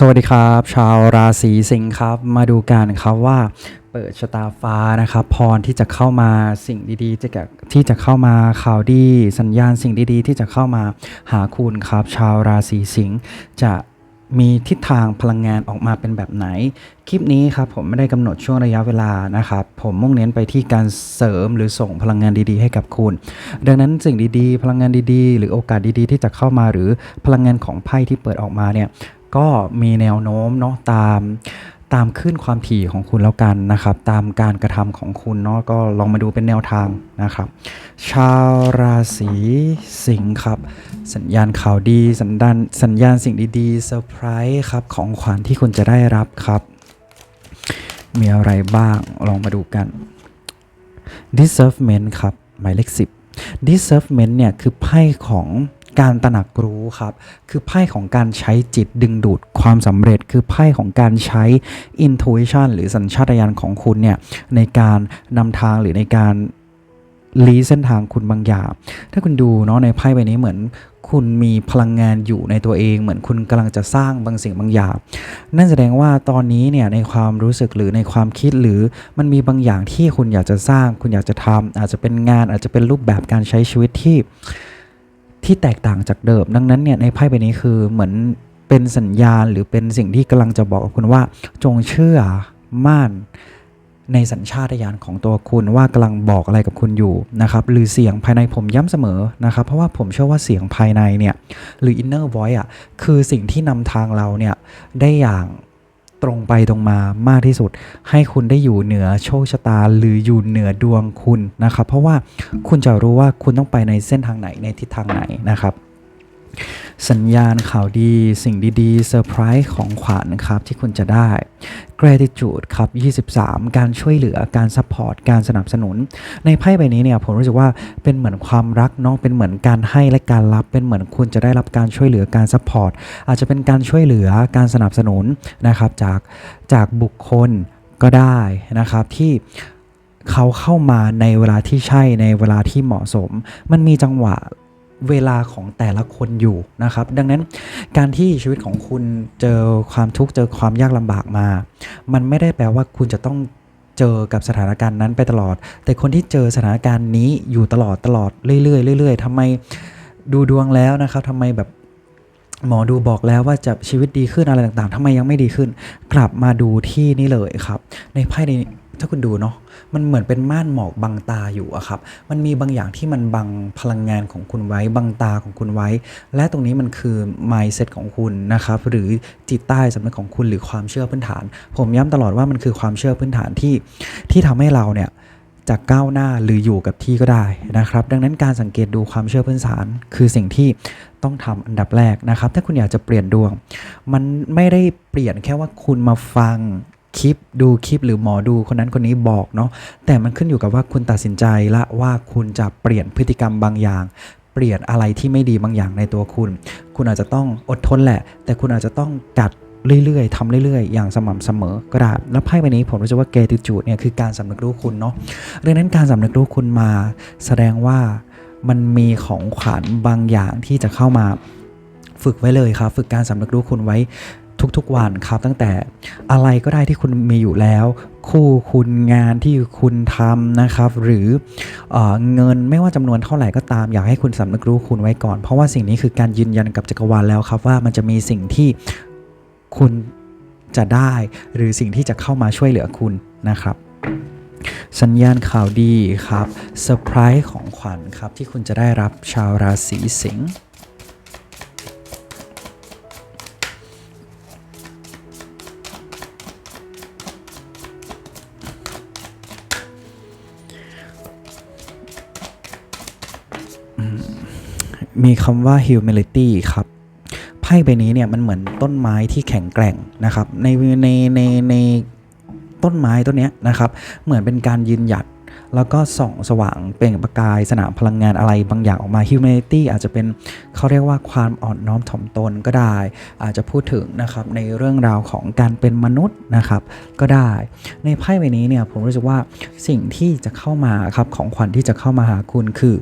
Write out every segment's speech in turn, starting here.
สวัสดีครับ ชาวราศีสิงห์ครับ มาดูกันครับว่าเปิดชะตาฟ้านะครับ พรที่จะเข้ามาสิ่งดีๆจะที่จะเข้ามาข่าวดีสัญญาณสิ่งดีๆ ที่จะเข้ามาหาคุณครับ ชาวราศีสิงห์จะมีทิศทางพลังงานออกมาเป็นแบบไหน คลิปนี้ครับผมไม่ได้กำหนดช่วงระยะเวลานะครับ ผมมุ่งเน้นไปที่การเสริมหรือส่งพลังงานดีๆ ให้กับคุณ ดังนั้นสิ่งดีๆ พลังงานดีๆ หรือโอกาสดีๆ ที่จะเข้ามาหรือพลังงานของไพ่ที่เปิดออกมาเนี่ย ก็มีแนวโน้มเนาะตามตามขึ้นความถี่ของคุณแล้วกันนะครับ ตามการกระทำของคุณเนาะก็ลองมาดูเป็นแนวทางนะครับ ชาวราศีสิงห์ครับ สัญญาณข่าวดี สัญญาณสัญญาณสิ่งดีๆเซอร์ไพรส์ครับของขวัญที่คุณจะได้รับครับ มีอะไรบ้างลองมาดูกัน discernment ครับ หมายเลข 10 discernment เนี่ยคือไพ่ของ การตระหนักรู้ครับ คือไพ่ของการใช้จิตดึงดูดความสำเร็จ คือไพ่ของการใช้ intuition หรือสัญชาตญาณของคุณเนี่ยในการนำทางหรือในการลีเส้นทางคุณบางอย่างถ้าคุณดูเนาะในไพ่ใบนี้เหมือนคุณมีพลังงานอยู่ในตัวเอง เหมือนคุณกำลังจะสร้างบางสิ่งบางอย่าง นั่นแสดงว่าตอนนี้เนี่ยในความรู้สึกหรือในความคิดหรือมันมีบางอย่างที่คุณอยากจะสร้าง คุณอยากจะทำอาจจะเป็นงานอาจจะเป็นรูปแบบการใช้ชีวิตที่ ที่แตกต่างจากเดิม ดังนั้นเนี่ยในไพ่ใบนี้คือเหมือนเป็นสัญญาณหรือเป็นสิ่งที่กำลังจะบอกกับคุณว่า จงเชื่อมั่นในสัญชาตญาณของตัวคุณว่ากำลังบอกอะไรกับคุณอยู่นะครับหรือเสียงภายในผมย้ำเสมอนะครับ เพราะว่าผมเชื่อว่าเสียงภายในเนี่ยหรือ inner voice อะคือสิ่งที่นำทางเราเนี่ยได้อย่าง ตรงไปตรงมามากที่สุด ให้คุณได้อยู่เหนือโชคชะตาหรืออยู่เหนือดวงคุณนะครับ เพราะว่าคุณจะรู้ว่าคุณต้องไปในเส้นทางไหนในทิศทางไหนนะครับ สัญญาณข่าวดีสิ่งดีๆเซอร์ไพรส์ของขวัญครับที่คุณจะได้ gratitude ครับ 23 การช่วยเหลือการซัพพอร์ตการสนับสนุน ในไพ่ใบนี้เนี่ยผมรู้สึกว่าเป็นเหมือนความรักเนาะเป็นเหมือนการให้และการรับเป็นเหมือนคุณจะได้รับการช่วยเหลือการซัพพอร์ตอาจจะเป็นการช่วยเหลือการสนับสนุนนะครับจากจากบุคคลก็ได้นะครับที่เขาเข้ามาในเวลาที่ใช่ในเวลาที่เหมาะสม มันมีจังหวะ เวลาของแต่ละคนอยู่นะครับ ดังนั้นการที่ชีวิตของคุณเจอความทุกข์เจอความยากลำบากมา มันไม่ได้แปลว่าคุณจะต้องเจอกับสถานการณ์นั้นไปตลอด แต่คนที่เจอสถานการณ์นี้อยู่ตลอดตลอดเรื่อยๆเรื่อยๆทำไมดูดวงแล้วนะครับทำไมแบบหมอดูบอกแล้วว่าจะชีวิตดีขึ้นอะไรต่างๆทำไมยังไม่ดีขึ้น กลับมาดูที่นี่เลยครับ ในไพ่ใน ถ้าคุณดูเนาะมันเหมือนเป็นม่านหมอกบังตาอยู่อะครับ มันมีบางอย่างที่มันบังพลังงานของคุณไว้ บังตาของคุณไว้ และตรงนี้มันคือ mindset ของคุณนะครับ หรือจิตใต้สำนึกของคุณหรือความเชื่อพื้นฐาน ผมย้ำตลอดว่ามันคือความเชื่อพื้นฐานที่ที่ทำให้เราเนี่ยจะก้าวหน้าหรืออยู่กับที่ก็ได้นะครับ ดังนั้นการสังเกตดูความเชื่อพื้นฐาน คือสิ่งที่ต้องทำอันดับแรกนะครับ ถ้าคุณอยากจะเปลี่ยนดวง มันไม่ได้เปลี่ยนแค่ว่าคุณมาฟัง คลิปดูคลิปหรือหมอดูคนนั้นคนนี้บอกเนาะแต่มันขึ้นอยู่กับว่าคุณตัดสินใจละว่าคุณจะเปลี่ยนพฤติกรรมบางอย่าง เปลี่ยนอะไรที่ไม่ดีบางอย่างในตัวคุณ คุณอาจจะต้องอดทนแหละ แต่คุณอาจจะต้องกัดเรื่อยๆทำเรื่อยๆ อย่างสม่ำเสมอก็ได้แล้วไพ่ใบนี้ผมรู้สึกว่าเกติจูดเนี่ยคือการสำนึกรู้คุณเนาะดังนั้นการสำนึกรู้คุณมา แสดงว่ามันมีของขวัญบางอย่างที่จะเข้ามา ฝึกไว้เลยครับ ฝึกการสำนึกรู้คุณไว้ ทุกๆวันครับ ตั้งแต่อะไรก็ได้ที่คุณมีอยู่แล้ว คู่คุณงานที่คุณทำนะครับ หรือเอเงินไม่ว่าจำนวนเท่าไหร่ก็ตามอยากให้คุณสำนึกรู้คุณไว้ก่อน เพราะว่าสิ่งนี้คือการยืนยันกับจักรวาลแล้วครับ ว่ามันจะมีสิ่งที่คุณจะได้หรือสิ่งที่จะเข้ามาช่วยเหลือคุณนะครับสัญญาณข่าวดีครับเซอร์ไพรส์ของขวัญครับที่คุณจะได้รับชาวราศีสิงห์ มีคำว่า humility ครับไพ่ใบนี้เนี่ยมันเหมือนต้นไม้ที่แข็งแกร่งนะครับ ในในในในต้นไม้ต้นเนี้ยนะครับ เหมือนเป็นการยืนหยัดแล้วก็ส่องสว่างเปล่งประกายสนามพลังงานอะไรบางอย่างออกมา humility อาจจะเป็นเขาเรียกว่าความอ่อนน้อมถ่อมตนก็ได้ อาจจะพูดถึงนะครับในเรื่องราวของการเป็นมนุษย์นะครับ ก็ได้ ในไพ่ใบนี้เนี่ยผมรู้สึกว่าสิ่งที่จะเข้ามาครับของขวัญที่จะเข้ามาหาคุณคือ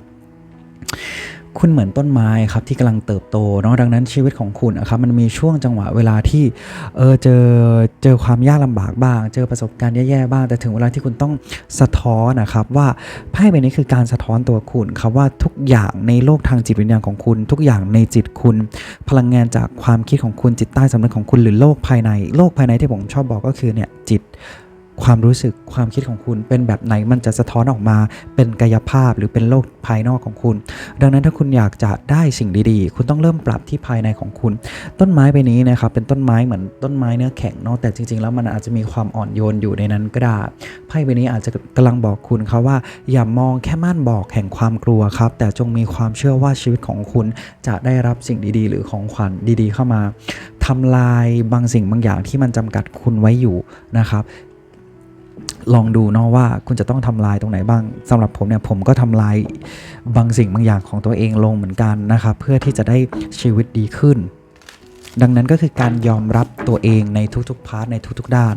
คุณเหมือนต้นไม้ครับที่กำลังเติบโตเนาะดังนั้นชีวิตของคุณนะครับมันมีช่วงจังหวะเวลาที่เออเจอเจอความยากลำบากบ้าง เจอประสบการณ์แย่ๆบ้าง แต่ถึงเวลาที่คุณต้องสะท้อนนะครับว่าไพ่ใบนี้คือการสะท้อนตัวคุณครับว่าทุกอย่างในโลกทางจิตวิญญาณของคุณ ทุกอย่างในจิตคุณ พลังงานจากความคิดของคุณจิตใต้สำนึกของคุณหรือโลกภายใน โลกภายในที่ผมชอบบอกก็คือเนี่ยจิต ความรู้สึกความคิดของคุณเป็นแบบไหนมันจะสะท้อนออกมาเป็นกายภาพหรือเป็นโลกภายนอกของคุณ ดังนั้นถ้าคุณอยากจะได้สิ่งดีๆ คุณต้องเริ่มปรับที่ภายในของคุณ ต้นไม้ใบนี้นะครับเป็นต้นไม้เหมือนต้นไม้เนื้อแข็งเนาะแต่จริงๆ แล้วมันอาจจะมีความอ่อนโยนอยู่ในนั้นก็ได้ไพ่ใบนี้อาจจะกำลังบอกคุณครับว่า อย่ามองแค่ม่านบอกแห่งความกลัวครับ แต่จงมีความเชื่อว่าชีวิตของคุณจะได้รับสิ่งดีๆ หรือของขวัญดีๆ เข้ามาทำลายบางสิ่งบางอย่างที่มันจำกัดคุณไว้อยู่นะครับ ลองดูเนาะว่าคุณจะต้องทำลายตรงไหนบ้างสำหรับผมเนี่ยผมก็ทำลายบางสิ่งบางอย่างของตัวเองลงเหมือนกันนะครับเพื่อที่จะได้ชีวิตดีขึ้น ดังนั้นก็คือการยอมรับตัวเองในทุกๆพาร์ทในทุกๆด้าน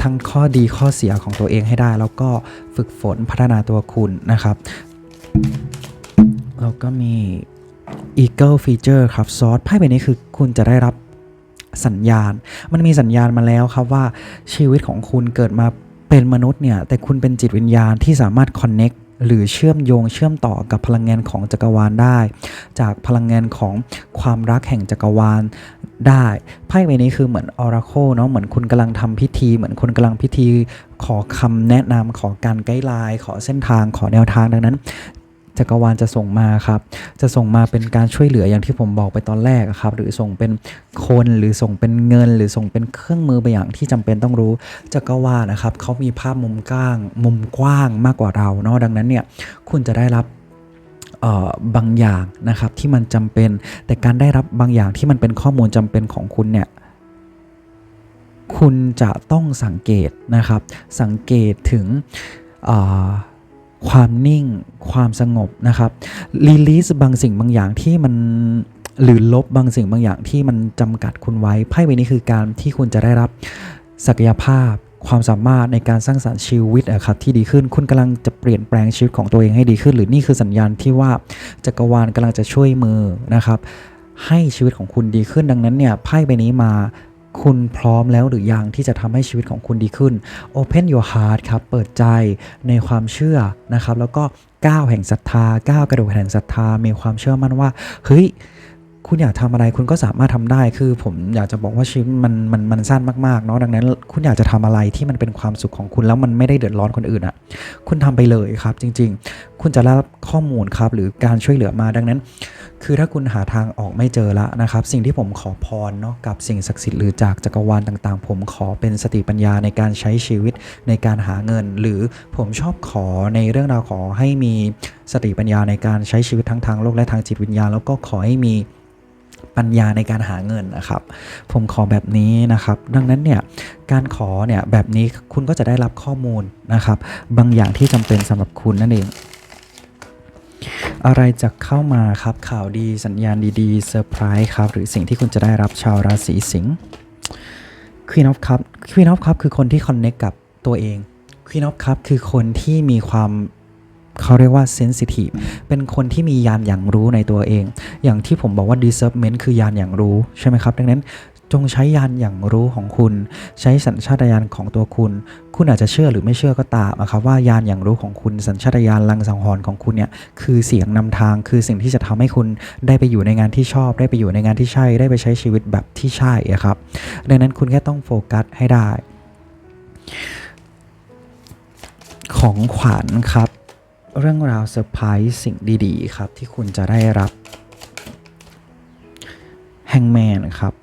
ทั้งข้อดีข้อเสียของตัวเองให้ได้ แล้วก็ฝึกฝนพัฒนาตัวคุณนะครับแล้วก็มี Eagle Feature ครับซอสไพ่ใบนี้คือคุณจะได้รับสัญญาณ มันมีสัญญาณมาแล้วครับว่าชีวิตของคุณเกิดมา เป็นมนุษย์เนี่ยแต่คุณเป็นจิตวิญญาณที่สามารถคอนเน็กหรือเชื่อมโยงเชื่อมต่อกับพลังงานของจักรวาลได้ จากพลังงานของความรักแห่งจักรวาลได้ไพ่ใบนี้คือเหมือนออราโคเนาะเหมือนคุณกำลังทำพิธี เหมือนคุณกำลังพิธีขอคำแนะนำขอการไกด์ไลน์ขอเส้นทางขอแนวทางดังนั้น จักรวาลจะส่งมาครับ จะส่งมาเป็นการช่วยเหลืออย่างที่ผมบอกไปตอนแรกครับ หรือส่งเป็นคนหรือส่งเป็นเงิน หรือส่งเป็นเครื่องมือบางอย่างที่จำเป็นต้องรู้จักรวาลนะครับเขามีภาพมุมกว้าง มุมกว้างมากกว่าเราเนาะดังนั้นเนี่ยคุณจะได้รับบางอย่างนะครับที่มันจำเป็น แต่การได้รับบางอย่างที่มันเป็นข้อมูลจำเป็นของคุณเนี่ยคุณจะต้องสังเกตนะครับ สังเกตถึง ความนิ่งความสงบนะครับรีลีสบางสิ่งบางอย่างที่มันหรือลบบางสิ่งบางอย่างที่มันจำกัดคุณไว้ไพ่ใบนี้คือการที่คุณจะได้รับศักยภาพความสามารถในการสร้างสรรค์ชีวิตอะครับที่ดีขึ้นคุณกำลังจะเปลี่ยนแปลงชีวิตของตัวเองให้ดีขึ้น หรือนี่คือสัญญาณที่ว่าจักรวาลกำลังจะช่วยมือนะครับให้ชีวิตของคุณดีขึ้นดังนั้นเนี่ยไพ่ใบนี้มา คุณพร้อมแล้วหรือยังที่จะทำให้ชีวิตของคุณดีขึ้น Open your heart ครับ เปิดใจในความเชื่อนะครับ แล้วก็ก้าวแห่งศรัทธาก้าวกระโดดแห่งศรัทธา มีความเชื่อมั่นว่า เฮ้ย คุณอยากทำอะไรคุณก็สามารถทำได้คือผมอยากจะบอกว่าชีวิตมันมันมันสั้นมากๆเนาะดังนั้น คุณอยากจะทำอะไรที่มันเป็นความสุขของคุณแล้วมันไม่ได้เดือดร้อนคนอื่นอะ่ะคุณทำไปเลยครับจริง ๆ คุณจะรับข้อมูลครับหรือการช่วยเหลือมาดังนั้น คือถ้าคุณหาทางออกไม่เจอละนะครับ สิ่งที่ผมขอพรเนาะกับสิ่งศักดิ์สิทธิ์หรือจากจักรวาลต่างๆ ผมขอเป็นสติปัญญาในการใช้ชีวิตในการหาเงิน หรือผมชอบขอในเรื่องราวขอให้มีสติปัญญาในการใช้ชีวิตทั้งทางโลกและทางจิตวิญญาณแล้วก็ขอให้มี ปัญญาในการหาเงินนะครับ ผมขอแบบนี้นะครับ ดังนั้นเนี่ยการขอเนี่ยแบบนี้คุณก็จะได้รับข้อมูลนะครับ บางอย่างที่จำเป็นสำหรับคุณนั่นเองอะไรจะเข้ามาครับข่าวดีสัญญาณดีๆเซอร์ไพรส์ครับ หรือสิ่งที่คุณจะได้รับชาวราศีสิงห์ Queen of Cup Queen of Cup คือคนที่ connect กับตัวเอง Queen of Cup คือคนที่มีความ เขาเรียกว่า sensitive เป็นคนที่มียานอย่างรู้ในตัวเอง อย่างที่ผมบอกว่า discernment คือยานอย่างรู้ใช่ไหมครับ ดังนั้นจงใช้ยานอย่างรู้ของคุณ ใช้สัญชาตญาณของตัวคุณ คุณอาจจะเชื่อหรือไม่เชื่อก็ตามนะครับว่ายานอย่างรู้ของคุณสัญชาตญาณลังสังหรณ์ของคุณเนี่ยคือเสียงนำทางคือสิ่งที่จะทำให้คุณได้ไปอยู่ในงานที่ชอบ ได้ไปอยู่ในงานที่ใช่ ได้ไปใช้ชีวิตแบบที่ใช่ครับดังนั้นคุณแค่ต้องโฟกัสให้ได้ ของขวัญครับ เรื่องราวเซอร์ไพรส์สิ่งดีๆ ครับ ที่คุณจะได้รับแฮงแมนครับ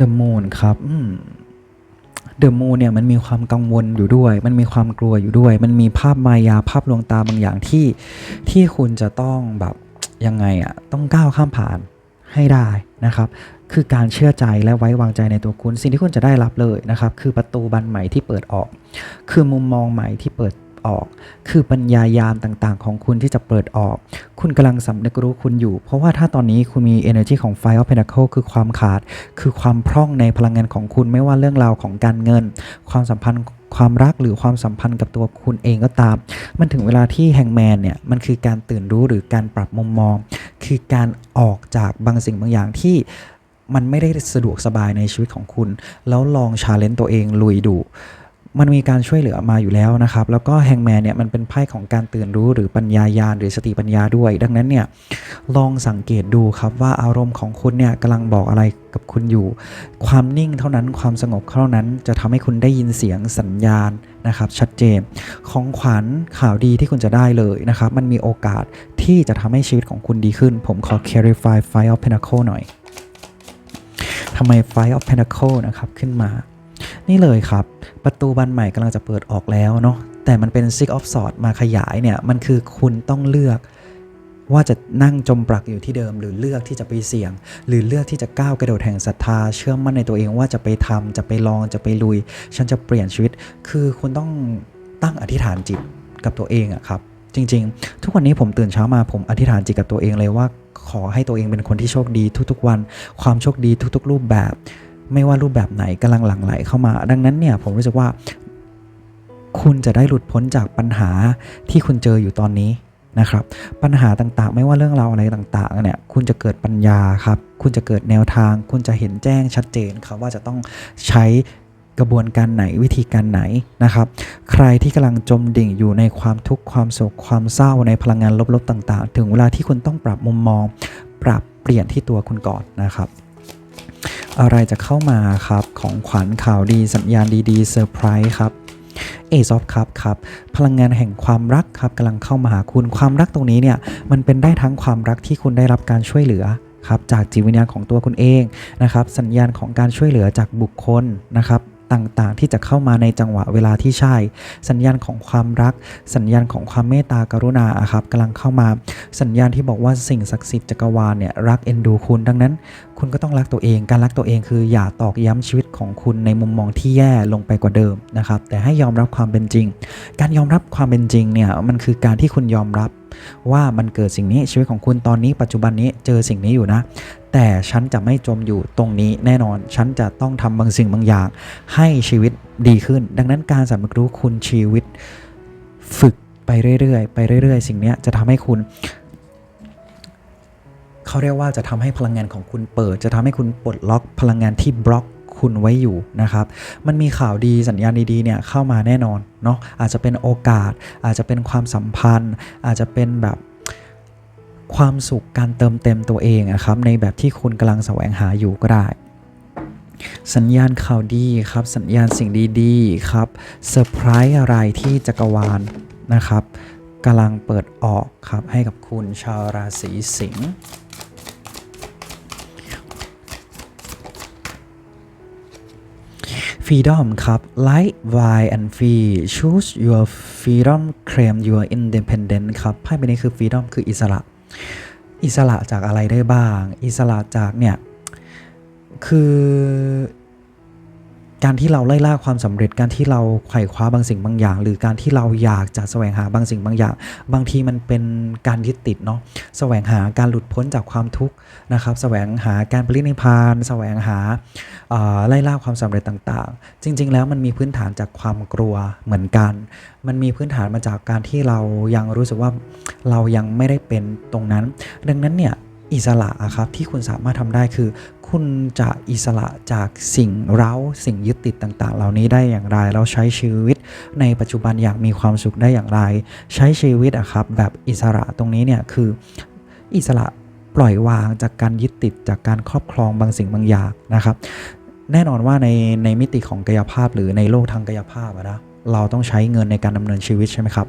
The Moon ครับเดอะมูนเนี่ยมันมีความกังวลอยู่ด้วย มันมีความกลัวอยู่ด้วย มันมีภาพมายาภาพลวงตาบางอย่างที่ที่คุณจะต้องแบบยังไงอะต้องก้าวข้ามผ่านให้ได้นะครับ คือการเชื่อใจและไว้วางใจในตัวคุณ สิ่งที่คุณจะได้รับเลยนะครับ คือประตูบานใหม่ที่เปิดออก คือมุมมองใหม่ที่เปิดออก คือปัญญายาณต่างๆ ของคุณที่จะเปิดออก คุณกำลังสำนึกรู้คุณอยู่ เพราะว่าถ้าตอนนี้คุณมี energy ของ Five of Pentacles คือความขาด คือความพร่องในพลังงานของคุณไม่ว่าเรื่องราวของการเงิน ความสัมพันธ์ความรักหรือความสัมพันธ์กับตัวคุณเองก็ตาม มันถึงเวลาที่แฮงแมนเนี่ย มันคือการตื่นรู้หรือการปรับมุมมอง คือการออกจากบางสิ่งบางอย่างที่ มันไม่ได้สะดวกสบายในชีวิตของคุณ แล้วลองชาเลนจ์ตัวเองลุยดูมันมีการช่วยเหลือมาอยู่แล้วนะครับ แล้วก็แฮงแมนเนี่ยมันเป็นไพ่ของการตื่นรู้หรือปัญญายาณหรือสติปัญญาด้วย ดังนั้นเนี่ยลองสังเกตดูครับว่าอารมณ์ของคุณเนี่ยกำลังบอกอะไรกับคุณอยู่ ความนิ่งเท่านั้นความสงบเท่านั้นจะทำให้คุณได้ยินเสียงสัญญาณนะครับชัดเจน ของขวัญข่าวดีที่คุณจะได้เลยนะครับ มันมีโอกาสที่จะทำให้ชีวิตของคุณดีขึ้น ผมขอ clarify Five of pentacle หน่อย ทำไม Five of Pentacles นะครับขึ้นมา นี่เลยครับ ประตูบานใหม่กำลังจะเปิดออกแล้วเนาะแต่มันเป็น Six of Swords มาขยายเนี่ย มันคือคุณต้องเลือกว่าจะนั่งจมปลักอยู่ที่เดิม หรือเลือกที่จะไปเสี่ยง หรือเลือกที่จะก้าวกระโดดแห่งศรัทธา เชื่อมั่นในตัวเองว่าจะไปทำจะไปลองจะไปลุย ฉันจะเปลี่ยนชีวิต คือคุณต้องตั้งอธิษฐานจิตกับตัวเองอะครับ จริง ๆ ทุกวันนี้ผมตื่นเช้ามาผมอธิษฐานจิตกับตัวเองเลยว่า ขอให้ตัวเองเป็นคนที่โชคดีทุกๆวัน ความโชคดีทุกๆ รูปแบบ ไม่ว่ารูปแบบไหนกำลังหลั่งไหลเข้ามา ดังนั้นเนี่ยผมรู้สึกว่า คุณจะได้หลุดพ้นจากปัญหาที่คุณเจออยู่ตอนนี้นะครับ ปัญหาต่างๆ ไม่ว่าเรื่องราวอะไรต่างๆเนี่ยคุณจะเกิดปัญญาครับ คุณจะเกิดแนวทาง คุณจะเห็นแจ้งชัดเจนครับว่าจะต้องใช้ กระบวนการไหนวิธีการไหนนะครับ ใครที่กำลังจมดิ่งอยู่ในความทุกข์ความโศกความเศร้าในพลังงานลบๆต่าง ๆ ถึงเวลาที่คุณต้องปรับมุมมอง ปรับเปลี่ยนที่ตัวคุณก่อนนะครับอะไรจะเข้ามาครับ ของขวัญข่าวดีสัญญาณดีๆเซอร์ไพรส์ครับเอซอฟครับครับ พลังงานแห่งความรักครับกำลังเข้ามาหาคุณความรักตรงนี้เนี่ย มันเป็นได้ทั้งความรักที่คุณได้รับการช่วยเหลือครับจากจิตวิญญาณของตัวคุณเองนะครับ สัญญาณของการช่วยเหลือจากบุคคลนะครับ ต่างๆ ที่จะเข้ามาในจังหวะเวลาที่ใช่ สัญญาณของความรัก สัญญาณของความเมตตากรุณาครับกำลังเข้ามา สัญญาณที่บอกว่าสิ่งศักดิ์สิทธิ์จักรวาลเนี่ยรักเอ็นดูคุณ ดังนั้น คุณก็ต้องรักตัวเอง การรักตัวเองคืออย่าตอกย้ำชีวิตของคุณในมุมมองที่แย่ลงไปกว่าเดิมนะครับ แต่ให้ยอมรับความเป็นจริง การยอมรับความเป็นจริงเนี่ยมันคือการที่คุณยอมรับว่ามันเกิดสิ่งนี้ชีวิตของคุณตอนนี้ปัจจุบันนี้เจอสิ่งนี้อยู่นะ แต่ฉันจะไม่จมอยู่ตรงนี้แน่นอน ฉันจะต้องทำบางสิ่งบางอย่าง ให้ชีวิตดีขึ้น ดังนั้นการสำนึกรู้คุณชีวิตฝึกไปเรื่อยๆ ไปเรื่อย ๆ สิ่งนี้จะทำให้คุณเขาเรียกว่าจะทำให้พลังงานของคุณเปิด จะทำให้คุณปลดล็อกพลังงานที่บล็อกคุณไว้อยู่นะครับ มันมีข่าวดีสัญญาณดีๆเนี่ยเข้ามาแน่นอนเนาะอาจจะเป็นโอกาส อาจจะเป็นความสัมพันธ์ อาจจะเป็นแบบ ความสุขการเติมเต็มตัวเองอะครับ ในแบบที่คุณกำลังแสวงหาอยู่ก็ได้ สัญญาณข่าวดีครับ สัญญาณสิ่งดีๆครับเซอร์ไพรส์อะไรที่จักรวาลนะครับกำลังเปิดออกครับให้กับคุณชาวราศีสิงห์ freedom ครับ light wide and free choose your freedom claim your independence ครับไพ่ใบนี้คือ freedom คืออิสระ อิสระจากอะไรได้บ้าง อิสระจากเนี่ยคือ การที่เราไล่ล่าความสำเร็จการที่เราไขว่คว้าบางสิ่งบางอย่าง หรือการที่เราอยากจะแสวงหาบางสิ่งบางอย่าง บางทีมันเป็นการยึดติดเนาะแสวงหาการหลุดพ้นจากความทุกข์นะครับแสวงหาการปรินิพพานแสวงหาไล่ล่าความสำเร็จต่างๆ จริง ๆ แล้วมันมีพื้นฐานจากความกลัวเหมือนกัน มันมีพื้นฐานมาจากการที่เรายังรู้สึกว่าเรายังไม่ได้เป็นตรงนั้น ดังนั้นเนี่ย อิสระอะครับที่คุณสามารถทำได้คือ คุณจะอิสระจากสิ่งเร้าสิ่งยึดติดต่าง ๆ เหล่านี้ได้อย่างไร แล้วใช้ชีวิต ในปัจจุบันอย่างมีความสุขได้อย่างไร ใช้ชีวิตอะครับแบบอิสระตรงนี้เนี่ยคืออิสระปล่อยวางจากการยึดติดจากการครอบครองบางสิ่งบางอย่างนะครับ แน่นอนว่าในในมิติของกายภาพหรือในโลกทางกายภาพนะ เราต้องใช้เงินในการดำเนินชีวิตใช่ไหมครับ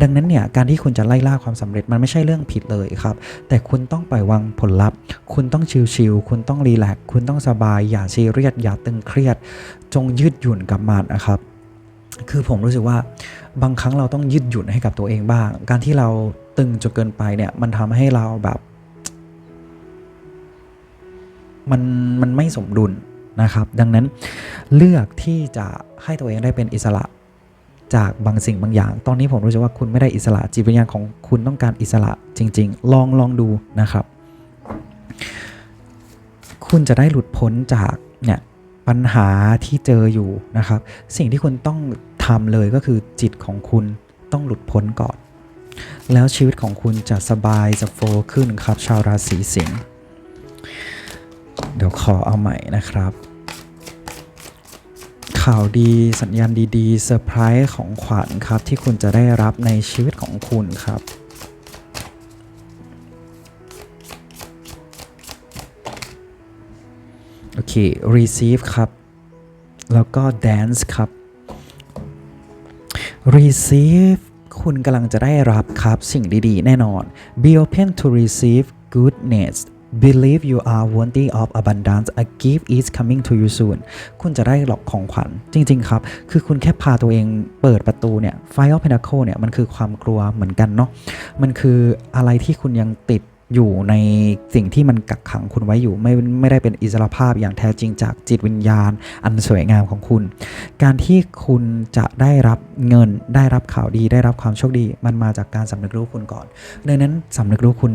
ดังนั้นเนี่ยการที่คุณจะไล่ล่าความสำเร็จมันไม่ใช่เรื่องผิดเลยครับ แต่คุณต้องปล่อยวางผลลัพธ์ คุณต้องชิลๆคุณต้องรีแลกคุณต้องสบาย อย่าซีเรียส อย่าตึงเครียด จงยืดหยุ่นกับมันนะครับ คือผมรู้สึกว่าบางครั้งเราต้องยืดหยุ่นให้กับตัวเองบ้าง การที่เราตึงจนเกินไปเนี่ยมันทำให้เราแบบมันมันไม่สมดุลนะครับ ดังนั้นเลือกที่จะให้ตัวเองได้เป็นอิสระ จากบางสิ่งบางอย่าง ตอนนี้ผมรู้สึกว่าคุณไม่ได้อิสระจิตวิญญาณของคุณต้องการอิสระจริง ๆ ลองลองดูนะครับ คุณจะได้หลุดพ้นจากเนี่ยปัญหาที่เจออยู่นะครับ สิ่งที่คุณต้องทำเลยก็คือจิตของคุณต้องหลุดพ้นก่อน แล้วชีวิตของคุณจะสบายจะโฟล์ขึ้นครับ ชาวราศีสิงห์เดี๋ยวขอเอาใหม่นะครับ ข่าวดีสัญญาณดีๆเซอร์ไพรส์ของขวัญครับ ที่คุณจะได้รับในชีวิตของคุณครับโอเค receive ครับ แล้วก็ dance ครับ receive คุณกำลังจะได้รับครับสิ่งดีๆ แน่นอน be open to receive goodness believe you are worthy of abundance a gift is coming to you soon คุณจะได้หลอกของขวัญจริง ๆ ครับ คือคุณแค่พาตัวเองเปิดประตูเนี่ย Fire of Pentacle เนี่ย มันคือความกลัวเหมือนกันเนาะมันคืออะไรที่คุณยังติดอยู่ในสิ่งที่มันกักขังคุณไว้อยู่ไม่ไม่ได้เป็นอิสรภาพอย่างแท้จริงจากจิตวิญญาณ อันสวยงามของคุณ การที่คุณจะได้รับเงิน ได้รับข่าวดี ได้รับความโชคดี มันมาจากการสำนึกรู้คุณก่อนดังนั้นสำนึกรู้คุณ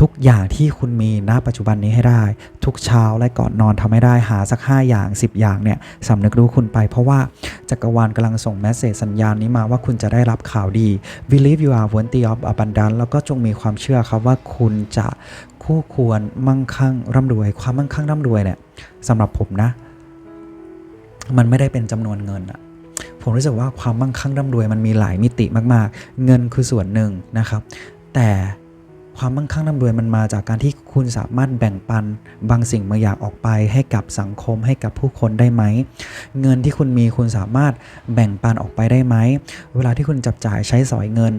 ทุกอย่างที่คุณมีณปัจจุบันนี้ให้ได้ ทุกเช้าและก่อนนอนทำให้ได้หาสัก 5 อย่าง 10 อย่างเนี่ยสำนึกรู้คุณไป เพราะว่าจักรวาลกำลังส่งแมสเซจสัญญาณนี้มาว่าคุณจะได้รับข่าวดี believe you are worthy of abundance แล้วก็จงมีความเชื่อครับว่าคุณจะคู่ควรมั่งคั่งร่ำรวย ความมั่งคั่งร่ำรวยเนี่ยสำหรับผมนะ มันไม่ได้เป็นจำนวนเงินอะผมรู้สึกว่าความมั่งคั่งร่ำรวยมันมีหลายมิติมาก ๆ เงินคือส่วนหนึ่งนะครับ แต่ ความมั่งคั่งร่ำรวยมันมาจากการที่คุณสามารถแบ่งปันบางสิ่งบางอย่างออกไป ให้กับสังคมให้กับผู้คนได้ไหม เงินที่คุณมีคุณสามารถแบ่งปันออกไปได้ไหม เวลาที่คุณจับจ่ายใช้สอยเงิน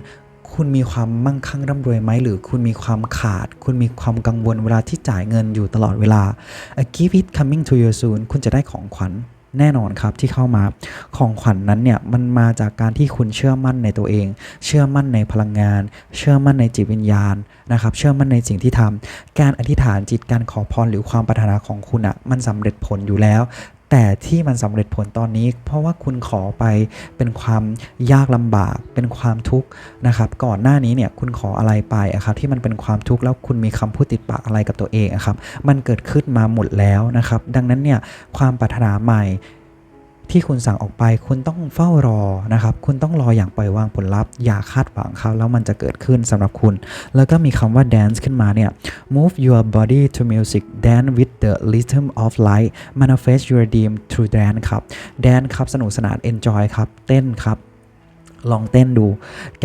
คุณมีความมั่งคั่งร่ำรวยไหม หรือคุณมีความขาด คุณมีความกังวลเวลาที่จ่ายเงินอยู่ตลอดเวลา A gift is coming to you soon คุณจะได้ของขวัญ แน่นอนครับที่เข้ามาของขวัญนนั้นเนี่ยมันมาจากการที่คุณเชื่อมั่นในตัวเอง เชื่อมั่นในพลังงาน เชื่อมั่นในจิตวิญญาณนะครับเชื่อมั่นในสิ่งที่ทำการอธิษฐานจิตการขอพรหรือความปรารถนาของคุณอะ่ะมันสำเร็จผลอยู่แล้ว แต่ที่มันสำเร็จผลตอนนี้ เพราะว่าคุณขอไปเป็นความยากลำบาก เป็นความทุกข์นะครับ ก่อนหน้านี้เนี่ยคุณขออะไรไปครับที่มันเป็นความทุกข์แล้วคุณมีคำพูดติดปากอะไรกับตัวเองครับ มันเกิดขึ้นมาหมดแล้วนะครับ ดังนั้นเนี่ยความปรารถนาใหม่ ที่คุณสั่งออกไป คุณต้องเฝ้ารอนะครับ คุณต้องรออย่างปล่อยวางผลลัพธ์ อย่าคาดหวังครับแล้วมันจะเกิดขึ้นสำหรับคุณ แล้วก็มีคำว่า dance ขึ้นมาเนี่ย move your body to music dance with the rhythm of light manifest your dream through dance ครับ dance ครับสนุกสนาน enjoy ครับ เต้นครับลองเต้นดู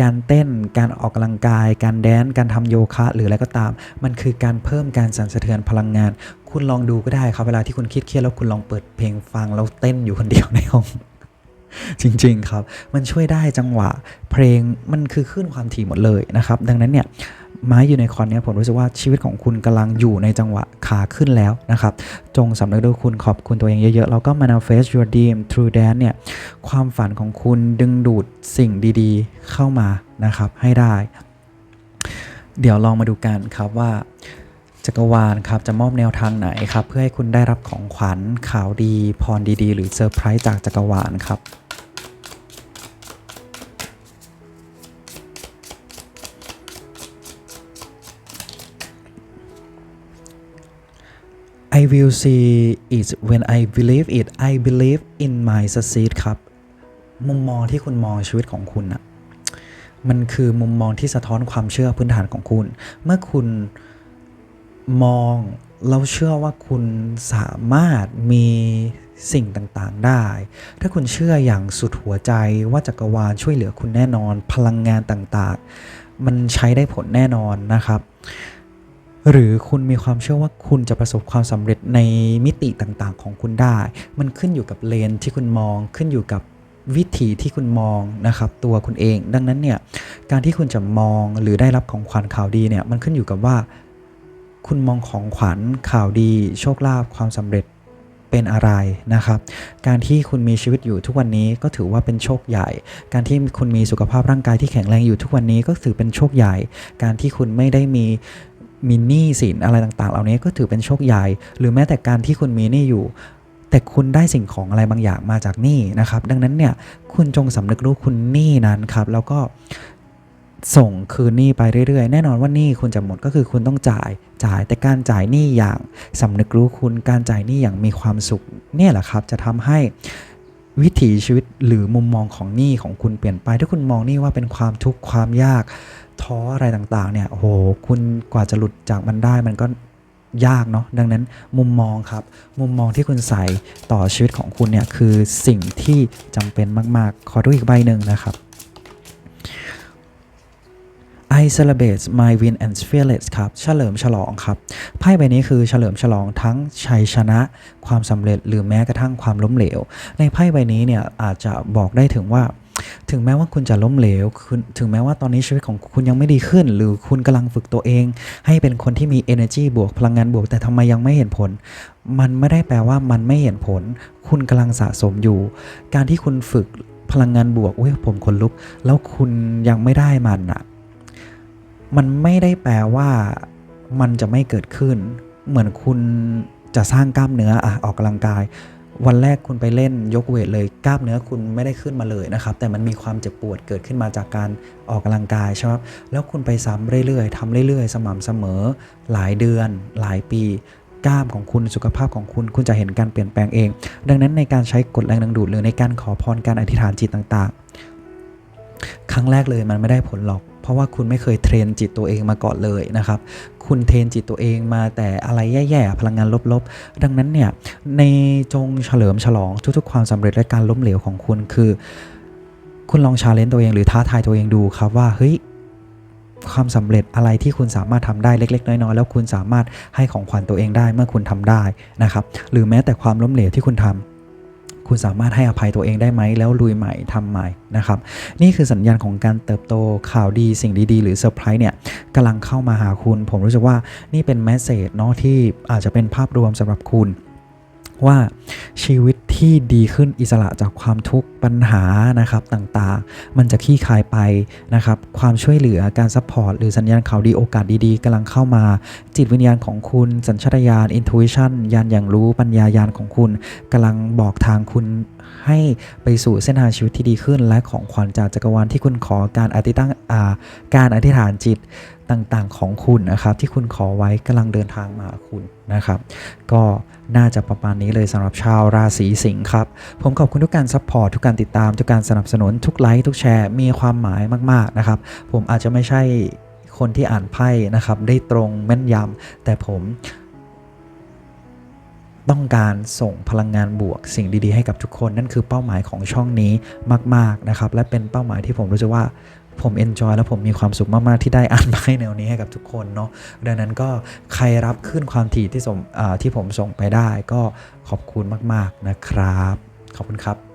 การเต้น การออกกำลังกาย การแดนซ์การทำโยคะ หรืออะไรก็ตาม มันคือการเพิ่มการสั่นสะเทือนพลังงาน คุณลองดูก็ได้ครับเวลาที่คุณคิดเครียดแล้วคุณลองเปิดเพลงฟังแล้วเต้นอยู่คนเดียวในห้อง จริงๆครับ มันช่วยได้จังหวะ เพลงมันคือขึ้นความถี่หมดเลยนะครับ ดังนั้นเนี่ยไม้อยู่ในคอนเนี่ยผมรู้สึกว่าชีวิตของคุณกำลังอยู่ในจังหวะขาขึ้นแล้วนะครับ จงสำนึกด้วยคุณขอบคุณตัวเองเยอะๆ แล้วก็ manifest your dream through dance เนี่ยความฝันของคุณดึงดูดสิ่งดีๆเข้ามานะครับให้ได้ เดี๋ยวลองมาดูกันครับว่า จักรวาลครับจะมอบแนวทางไหนครับ เพื่อให้คุณได้รับของขวัญข่าวดีพรดีๆ หรือเซอร์ไพรส์จากจักรวาลครับ I will see it when I believe it I believe in my succeed ครับ มุมมองที่คุณมองชีวิตของคุณอะมันคือมุมมองที่สะท้อนความเชื่อพื้นฐานของคุณ เมื่อคุณ มองเราเชื่อว่าคุณสามารถมีสิ่งต่างๆได้ ถ้าคุณเชื่ออย่างสุดหัวใจว่าจักรวาลช่วยเหลือคุณแน่นอน พลังงานต่างๆ มันใช้ได้ผลแน่นอนนะครับ หรือคุณมีความเชื่อว่าคุณจะประสบความสำเร็จในมิติต่างๆ ของคุณได้ มันขึ้นอยู่กับเลนที่คุณมองขึ้นอยู่กับวิธีที่คุณมองนะครับตัวคุณเอง ดังนั้นเนี่ยการที่คุณจะมองหรือได้รับของขวัญข่าวดีเนี่ยมันขึ้นอยู่กับว่า คุณมองของขวัญข่าวดี โชคลาภความสำเร็จเป็นอะไรนะครับ การที่คุณมีชีวิตอยู่ทุกวันนี้ก็ถือว่าเป็นโชคใหญ่ การที่คุณมีสุขภาพร่างกายที่แข็งแรงอยู่ทุกวันนี้ก็ถือเป็นโชคใหญ่ การที่คุณไม่ได้มีมีหนี้สินอะไรต่างๆ เหล่านี้ก็ถือเป็นโชคใหญ่ หรือแม้แต่การที่คุณมีหนี้อยู่ แต่คุณได้สิ่งของอะไรบางอย่างมาจากหนี้นะครับ ดังนั้นเนี่ยคุณจงสำนึกรู้คุณหนี้นั้นครับ แล้วก็ ส่งคืนหนี้ไปเรื่อยๆ แน่นอนว่าหนี้คุณจะหมดก็คือคุณต้องจ่ายจ่ายแต่การจ่ายหนี้อย่างสำนึกรู้คุณการจ่ายหนี้อย่างมีความสุขเนี่ยแหละครับ จะทำให้วิถีชีวิตหรือมุมมองของหนี้ของคุณเปลี่ยนไป ถ้าคุณมองหนี้ว่าเป็นความทุกข์ความยากท้ออะไรต่างๆ เนี่ยโอ้โหคุณกว่าจะหลุดจากมันได้มันก็ยากเนาะดังนั้นมุมมองครับ มุมมองที่คุณใส่ต่อชีวิตของคุณเนี่ยคือสิ่งที่จำเป็นมากๆ ขอดูอีกใบหนึ่งนะครับ I celebrate my win and fearless ครับ เฉลิมฉลองครับ ไพ่ใบนี้คือเฉลิมฉลองทั้งชัยชนะ ความสำเร็จหรือแม้กระทั่งความล้มเหลว ในไพ่ใบนี้เนี่ยอาจจะบอกได้ถึงว่า ถึงแม้ว่าคุณจะล้มเหลวคุณถึงแม้ว่าตอนนี้ชีวิตของคุณยังไม่ดีขึ้น หรือคุณกำลังฝึกตัวเอง ให้เป็นคนที่มี energy บวกพลังงานบวก แต่ทำไมยังไม่เห็นผล มันไม่ได้แปลว่ามันไม่เห็นผล คุณกำลังสะสมอยู่ การที่คุณฝึกพลังงานบวกอุ้ยผมขนลุก แล้วคุณยังไม่ได้มันอะ มันไม่ได้แปลว่ามันจะไม่เกิดขึ้น เหมือนคุณจะสร้างกล้ามเนื้ออะออกกำลังกาย วันแรกคุณไปเล่นยกเวทเลยกล้ามเนื้อคุณไม่ได้ขึ้นมาเลยนะครับ แต่มันมีความเจ็บปวดเกิดขึ้นมาจากการออกกำลังกายใช่ไหมครับแล้วคุณไปซ้ำเรื่อยๆทำเรื่อยๆ สม่ำเสมอ หลายเดือน หลายปีกล้ามของคุณสุขภาพของคุณคุณจะเห็นการเปลี่ยนแปลงเอง ดังนั้นในการใช้กฎแรงดึงดูดหรือในการขอพรการอธิษฐานจิตต่างๆ ครั้งแรกเลยมันไม่ได้ผลหรอก เพราะว่าคุณไม่เคยเทรนจิตตัวเองมาก่อนเลยนะครับ คุณเทรนจิตตัวเองมาแต่อะไรแย่ๆพลังงานลบๆ ดังนั้นเนี่ยในจงเฉลิมฉลองทุกๆ ความสำเร็จและการล้มเหลวของคุณคือ คุณลองชาเลนจ์ตัวเองหรือท้าทายตัวเองดูครับว่าเฮ้ยความสำเร็จอะไรที่คุณสามารถทำได้เล็ก ๆ น้อยๆแล้วคุณสามารถให้ของขวัญตัวเองได้เมื่อคุณทำได้นะครับ หรือแม้แต่ความล้มเหลวที่คุณทำ คุณสามารถให้อภัยตัวเองได้ไหม แล้วลุยใหม่ทำใหม่นะครับ นี่คือสัญญาณของการเติบโตข่าวดีสิ่งดีๆ หรือเซอร์ไพรส์เนี่ยกำลังเข้ามาหาคุณ ผมรู้สึกว่านี่เป็นแมสเซจเนาะที่อาจจะเป็นภาพรวมสำหรับคุณ ว่าชีวิตที่ดีขึ้นอิสระจากความทุกข์ปัญหานะครับต่างๆ มันจะขี้คายไปนะครับความช่วยเหลือการซัพพอร์ตหรือสัญญาณข่าวดีโอกาสดีๆกำลังเข้ามา จิตวิญญาณของคุณสัญชาตญาณอินทู i ชันญาณอย่างรู้ปัญญายาณของคุณกำลังบอกทางคุณ ให้ไปสู่เส้นทางชีวิตที่ดีขึ้น และของขวัญจากจักรวาลที่คุณขอการอธิตั้งาการอธิษฐานจิตต่างๆ ของคุณนะครับ ที่คุณขอไว้กำลังเดินทางมาคุณนะครับ ก็น่าจะประมาณนี้เลยสำหรับชาวราศีสิงห์ครับ ผมขอบคุณทุกการซัพพอร์ตทุกการติดตาม ทุกการสนับสนุนทุกไลค์ทุกแชร์มีความหมายมาก ๆนะครับ ผมอาจจะไม่ใช่คนที่อ่านไพ่นะครับ ได้ตรงแม่นยำแต่ผม ต้องการส่งพลังงานบวก สิ่งดีๆให้กับทุกคน นั่นคือเป้าหมายของช่องนี้มาก ๆ นะครับ และเป็นเป้าหมายที่ผมรู้สึกว่าผมเอนจอยและผมมีความสุขมาก ๆ ที่ได้อ่านไพ่แนวนี้ให้กับทุกคนเนาะดังนั้นก็ใครรับขึ้นความถี่ที่ส่งอ่าที่ผมส่งไปได้ก็ขอบคุณมาก ๆ นะครับ ขอบคุณครับ